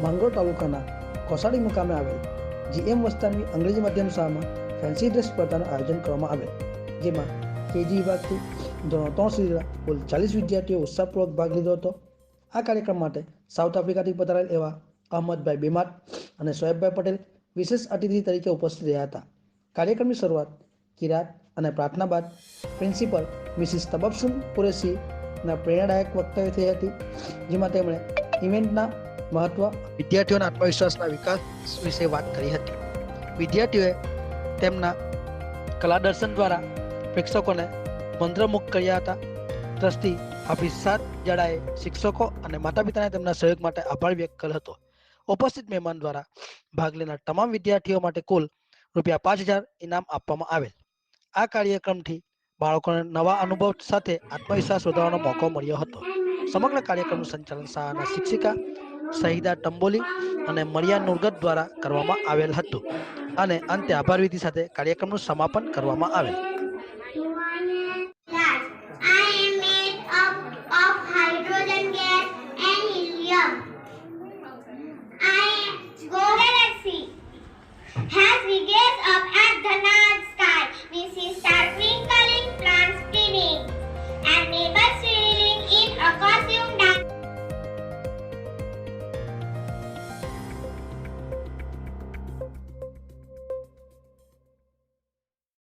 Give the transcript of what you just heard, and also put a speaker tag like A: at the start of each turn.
A: સિહોર તાલુકાના કોસાડી મુકામે આવેલ જીએમ વસ્તાનની અંગ્રેજી માધ્યમ શાળામાં ફેન્સી ડ્રેસ સ્પર્ધાનું આયોજન કરવામાં આવેલ, જેમાં કેજી વિભાગથી ધોરણ ત્રણ સુધીના કુલ ચાલીસ વિદ્યાર્થીઓ ઉત્સાહપૂર્વક ભાગ લીધો હતો. આ કાર્યક્રમ માટે સાઉથ આફ્રિકાથી પધારેલ એવા અહમદભાઈ બીમાર અને સોએબભાઈ પટેલ વિશેષ અતિથિ તરીકે ઉપસ્થિત રહ્યા હતા. કાર્યક્રમની શરૂઆત કિરાત અને પ્રાર્થના બાદ પ્રિન્સિપલ મિસિસ તબબસુન કુરેશીના પ્રેરણાદાયક વક્તવ્ય થઈ હતી, જેમાં તેમણે ઇવેન્ટના મહત્વ, વિદ્યાર્થીઓના આત્મવિશ્વાસના વિકાસ વિશે વાત કરી હતી. વિદ્યાર્થીઓએ તેમના કલા દર્શન દ્વારા પ્રેક્ષકોને મંત્રમુગ્ધ કર્યા હતા. ટ્રસ્ટી હાફિઝ સાદ જડાએ શિક્ષકો અને માતા પિતાને તેમના સહયોગ માટે આભાર વ્યક્ત કર્યો હતો. ઉપસ્થિત મહેમાન દ્વારા ભાગ લેનાર તમામ વિદ્યાર્થીઓ માટે કુલ રૂપિયા પાંચ હજાર ઇનામ આપવામાં આવેલ. આ કાર્યક્રમથી બાળકોને નવા અનુભવ સાથે આત્મવિશ્વાસ વધારવાનો મોકો મળ્યો હતો. સમગ્ર કાર્યક્રમનું સંચાલન શાળાના શિક્ષિકા સહિદા ટંબોલી અને મરિયા નુરગત દ્વારા કરવામાં આવેલ હતું. અને અંતે આભાર વિધિ સાથે કાર્યક્રમનું સમાપન કરવામાં આવેલ.